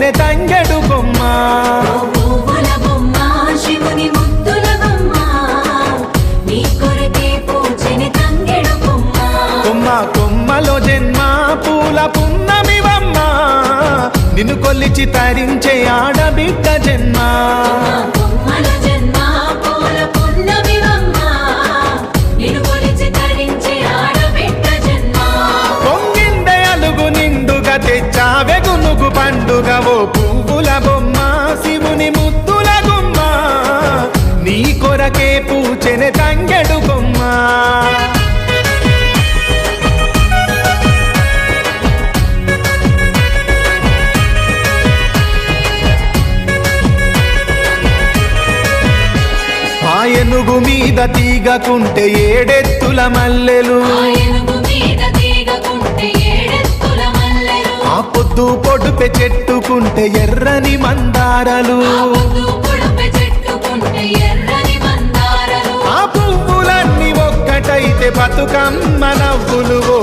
నేనే తంగెడు బొమ్మ. కొమ్మలో జన్మ పూల పున్నమివమ్మా. నిన్ను కొల్లిచి తరించే ఆడబిడ్డ దేవుని ముద్దుల గుమ్మ నీ కొరకే పూచెని తంగెడు గుమ్మ ఆయనుగు మీద తీగకుంటే ఏడెత్తుల మల్లెలు. ఆ పొడుపె చెట్టుకుంటే ఎర్రని మందారలు. ఆ చెట్టుకుంటే ఎర్రని మందారలు ఆ పువ్వులన్నీ ఒక్కటైతే బతుకమ్మ నవ్వులు ఓ